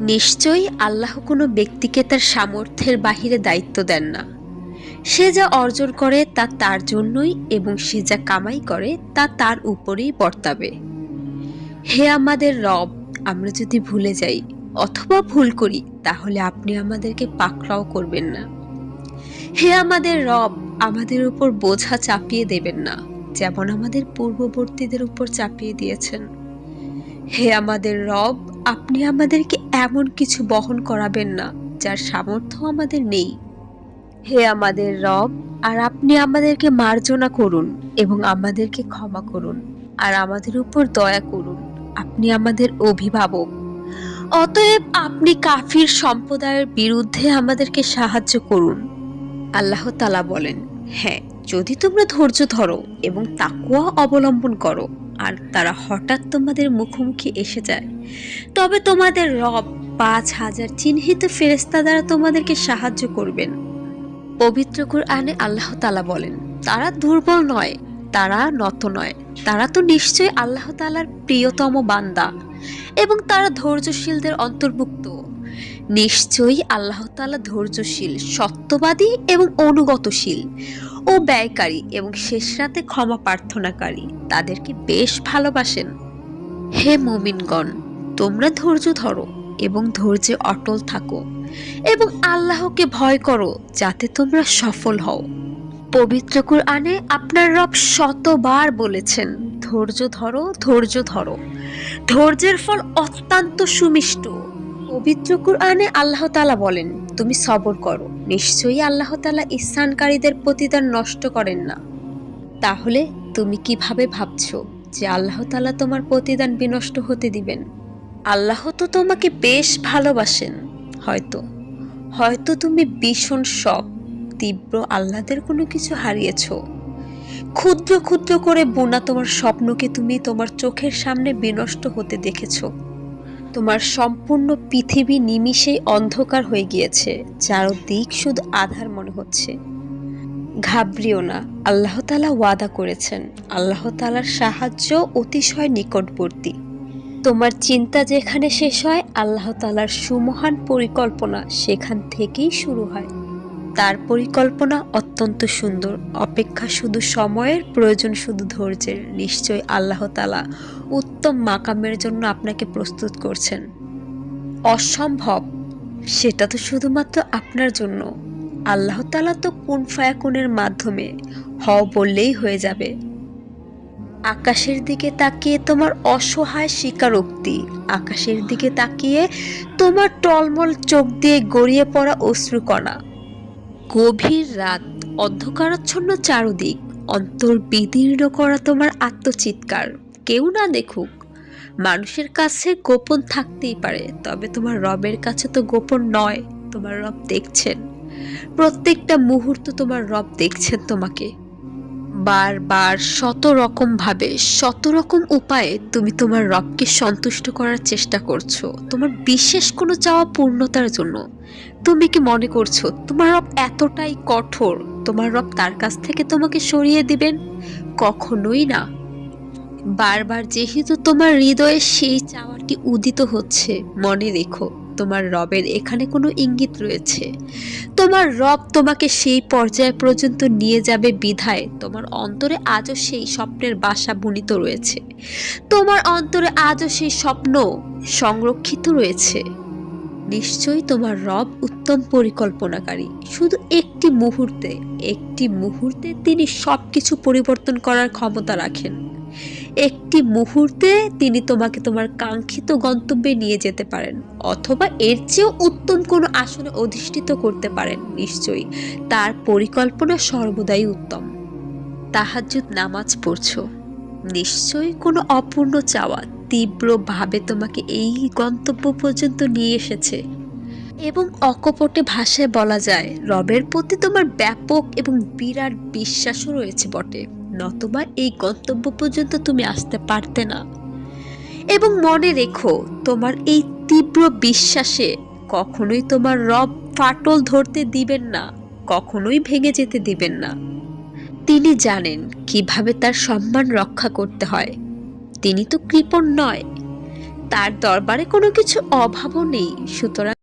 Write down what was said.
নিশ্চয়ই আল্লাহ কোনো ব্যক্তিকে তার সামর্থ্যের বাহিরে দায়িত্ব দেন না। সে যা অর্জন করে তা তার জন্যই এবং সে যা কামাই করে তা তার উপরেই বর্তাবে। হে আমাদের রব, আমরা যদি ভুলে যাই অথবা ভুল করি, তাহলে আপনি আমাদেরকে পাকড়াও করবেন না। হে আমাদের রব, আমাদের উপর বোঝা চাপিয়ে দেবেন না, যেমন আমাদের পূর্ববর্তীদের উপর চাপিয়ে দিয়েছেন। হে আমাদের রব আপনি আমাদেরকে এমন কিছু বহন করাবেন না যার সামর্থ্য আমাদের নেই। হে আমাদের রব আর আপনি আমাদেরকে মার্জনা করুন এবং আমাদেরকে ক্ষমা করুন আর আমাদের উপর দয়া করুন। আপনি আমাদের অভিভাবক। অতএব আপনি কাফির সম্প্রদায়ের বিরুদ্ধে আমাদেরকে সাহায্য করুন। আল্লাহ তালা বলেন হ্যাঁ। যদি তোমরা ধৈর্য ধরো এবং তাকুয়া অবলম্বন করো, আর তারা হঠাৎ তোমাদের মুখোমুখি এসে যায়, তবে তোমাদের রব পাঁচ হাজার চিহ্নিত ফেরেস্তা দ্বারা তোমাদেরকে সাহায্য করবেন। পবিত্র কুরআনে আল্লাহ তালা বলেন, তারা দুর্বল নয়, তারা নত নয়, তারা তো নিশ্চয়ই আল্লাহ তালার প্রিয়তম বান্দা, এবং তারা ধৈর্যশীলদের অন্তর্ভুক্ত। নিশ্চয়ই আল্লাহ তালা ধৈর্যশীল, সত্যবাদী এবং অনুগতশীল। ও ব্যয়কারী এবং শেষ রাতে ক্ষমা প্রার্থনাকারী তাদেরকে বেশ ভালোবাসেন। হে মুমিনগণ, তোমরা ধৈর্য ধরো এবং ধৈর্যে অটল থাকো এবং আল্লাহকে ভয় করো যাতে তোমরা সফল হও। পবিত্র কুরআনে আপনার রব শতবার বলেছেন, ধৈর্য ধরো ধৈর্য ধরো। ধৈর্যের ফল অত্যন্ত সুমিষ্ট। পবিত্র কুরআনে আল্লাহ তালা বলেন তুমি সবর করো। নিশ্চয়ই আল্লাহ তালা ইসানকারীদের প্রতিদান নষ্ট করেন না। তাহলে তুমি কীভাবে ভাবছ যে আল্লাহ তালা তোমার প্রতিদান বিনষ্ট হতে দিবেন? আল্লাহ তো তোমাকে বেশ ভালোবাসেন, হয়তো। হয়তো তুমি ভীষণ শখ তীব্র আহ্লাদের কোনো কিছু হারিয়েছ। ক্ষুদ্র ক্ষুদ্র করে বোনা তোমার স্বপ্নকে তুমি তোমার চোখের সামনে বিনষ্ট হতে দেখেছ। তোমার সম্পূর্ণ পৃথিবী নিমিষেই অন্ধকার হয়ে গিয়েছে, চারদিক শুধু আধার মনে হচ্ছে। ঘাবড়িও না, আল্লাহ তালা ওয়াদা করেছেন, আল্লাহ তালার সাহায্য অতিশয় নিকটবর্তী। তোমার চিন্তা যেখানে শেষ হয়, আল্লাহ তালার সুমহান পরিকল্পনা সেখান থেকেই শুরু হয়। তার পরিকল্পনা অত্যন্ত সুন্দর। অপেক্ষা শুধু সময়ের প্রয়োজন, শুধু ধৈর্যের। নিশ্চয় আল্লাহ তালা উত্তম মাকামের জন্য আপনাকে প্রস্তুত করছেন। অসম্ভব। সেটা তো শুধুমাত্র আপনার জন্য। আল্লাহ তালা তো কোন ফায়াকুনের মাধ্যমে হ বললেই হয়ে যাবে। আকাশের দিকে তাকিয়ে তোমার অসহায় স্বীকারোক্তি, আকাশের দিকে তাকিয়ে তোমার টলমল চোখ দিয়ে গড়িয়ে পড়া অশ্রুকণা। গভীর রাত, অন্ধকারাচ্ছন্ন চারদিক অন্তর বিদীর্ণ করা তোমার আত্মচিৎকার। কেউ না দেখুক। মানুষের কাছে গোপন থাকতেই পারে, তবে তোমার রবের কাছে তো গোপন নয়, তোমার রব দেখছেন। প্রত্যেকটা মুহূর্ত তোমার রব দেখছেন তোমাকে। বারবার শত রকম ভাবে শত রকম উপায়ে তুমি তোমার রবকে সন্তুষ্ট করার চেষ্টা করছ। তোমার বিশেষ কোনো চাওয়া পূর্ণতার জন্য। তুমি কি মনে করছ, তোমার রব এতটাই কঠোর, তোমার রব তার কাছ থেকে তোমাকে সরিয়ে দিবেন? কখনোই না। বারবার যেহেতু তোমার হৃদয়ে সেই চাওয়াটি উদিত হচ্ছে, মনে রেখো। তোমার রবের এখানে কোনো ইঙ্গিত রয়েছে। তোমার রব তোমাকে সেই পর্যায় পর্যন্ত নিয়ে যাবে বিধায়। তোমার অন্তরে আজও সেই স্বপ্নের বাসা বুনিত রয়েছে। তোমার অন্তরে আজও সেই স্বপ্ন সংরক্ষিত রয়েছে। নিশ্চয়ই তোমার রব উত্তম পরিকল্পনাকারী। শুধু একটি মুহূর্তে একটি মুহূর্তে তিনি সব কিছু পরিবর্তন করার ক্ষমতা রাখেন। একটি মুহূর্তে তিনি তোমাকে তোমার কাঙ্ক্ষিত গন্তব্যে নিয়ে যেতে পারেন, অথবা এর চেয়েও উত্তম কোনো আসনে অধিষ্ঠিত করতে পারেন, নিশ্চয়ই। তার পরিকল্পনা সর্বদাই উত্তম। তাহাজ্জুদ নামাজ পড়ছো। নিশ্চয়ই কোনো অপূর্ণ চাওয়া তীব্রভাবে তোমাকে এই গন্তব্য পর্যন্ত নিয়ে এসেছে। এবং অকপটে ভাষায় বলা যায়, রবের প্রতি তোমার ব্যাপক এবং বিরাট বিশ্বাসও রয়েছে বটে। নতবা এই গন্তব্য পর্যন্ত তুমি আসতে পারতে না। এবং মনে রেখো, তোমার এই তীব্র বিশ্বাসে কখনোই তোমার রব ফাটল ধরতে দিবেন না, কখনোই ভেঙে যেতে দিবেন না। তিনি জানেন কীভাবে তার সম্মান রক্ষা করতে হয়। তিনি তো কৃপণ নয়। তার দরবারে কোনো কিছু অভাবও নেই, সুতরাং